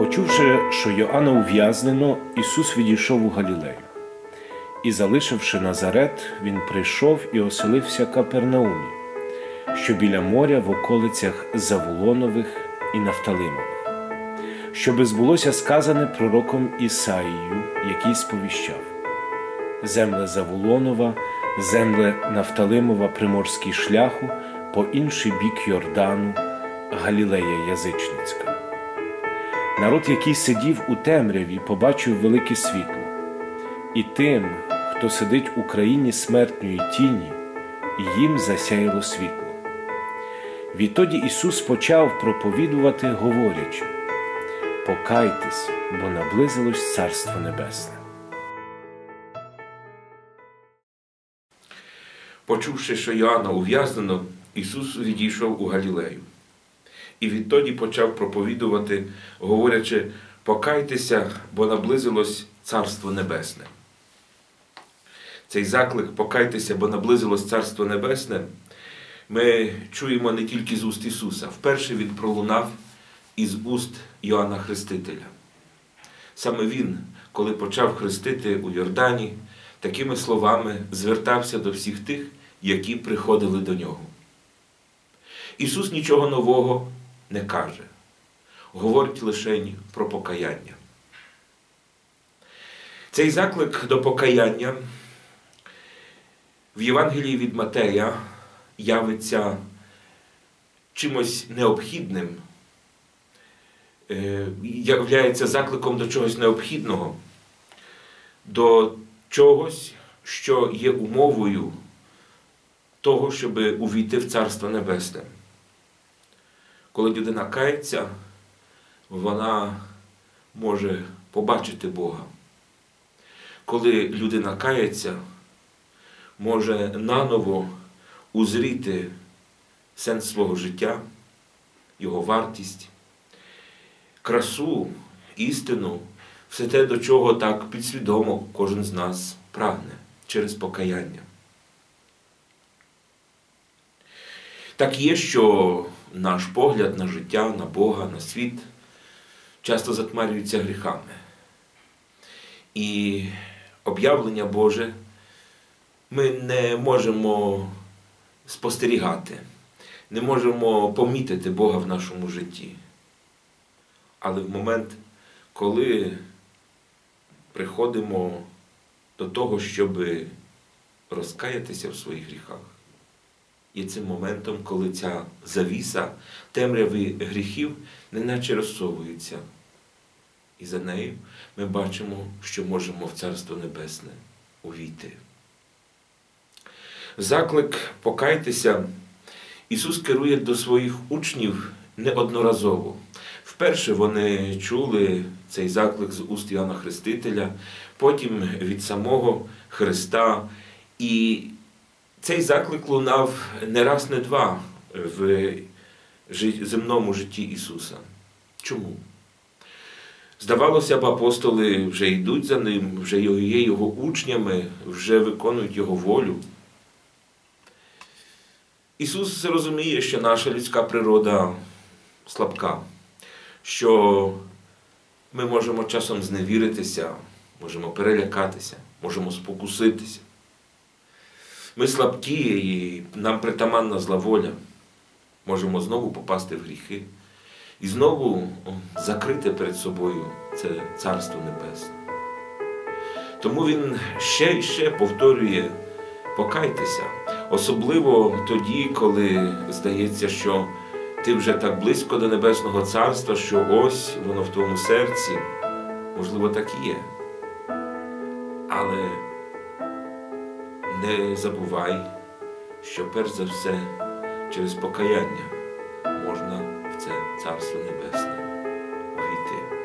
Почувши, що Йоанна ув'язнено, Ісус відійшов у Галілею. І, залишивши Назарет, Він прийшов і оселився Капернаумі, що біля моря в околицях Завулонових і Нафталимових, щоби збулося сказане пророком Ісаїю, який сповіщав: Земле Завулонова, земле Нафталимова, приморський шляху, по інший бік Йордану, Галілея Язичницька. Народ, який сидів у темряві, побачив велике світло, і тим, хто сидить у країні смертної тіні, їм засяяло світло. Відтоді Ісус почав проповідувати, говорячи: Покайтесь, бо наблизилось Царство Небесне. Почувши, що Йоанна ув'язнено, Ісус відійшов у Галілею. І відтоді почав проповідувати, говорячи: Покайтеся, бо наблизилось Царство Небесне. Цей заклик Покайтеся, бо наблизилось Царство Небесне. Ми чуємо не тільки з уст Ісуса. Вперше Він пролунав із уст Йоанна Хрестителя. Саме Він, коли почав хрестити у Йордані, такими словами звертався до всіх тих, які приходили до нього. Ісус нічого нового не каже, говорить лише про покаяння. Цей заклик до покаяння в Євангелії від Матея явиться чимось необхідним, е, являється закликом до чогось необхідного, до чогось, що є умовою того, щоб увійти в Царство Небесне. Коли людина кається, вона може побачити Бога. Коли людина кається, може наново узріти сенс свого життя, його вартість, красу, істину, все те, до чого так підсвідомо кожен з нас прагне через покаяння. Так є, що наш погляд на життя, на Бога, на світ часто затмарюється гріхами. І об'явлення Боже ми не можемо спостерігати, не можемо помітити Бога в нашому житті. Але в момент, коли приходимо до того, щоб розкаятися в своїх гріхах, є цим моментом, коли ця завіса темряви гріхів неначе розсовується. І за нею ми бачимо, що можемо в Царство Небесне увійти. Заклик покайтеся, Ісус керує до своїх учнів неодноразово. Вперше вони чули цей заклик з уст Іоанна Хрестителя, потім від самого Христа. І цей заклик лунав не раз, не два в земному житті Ісуса. Чому? Здавалося б, апостоли вже йдуть за ним, вже є його учнями, вже виконують Його волю. Ісус розуміє, що наша людська природа слабка, що ми можемо часом зневіритися, можемо перелякатися, можемо спокуситися. Ми слабкі і нам притаманна зла воля. Можемо знову попасти в гріхи і знову закрити перед собою це Царство Небесне. Тому Він ще і ще повторює покайтеся, особливо тоді, коли здається, що ти вже так близько до Небесного Царства, що ось воно в твоєму серці, можливо, так і є. Але не забувай, що перш за все через покаяння можна в це Царство Небесне увійти.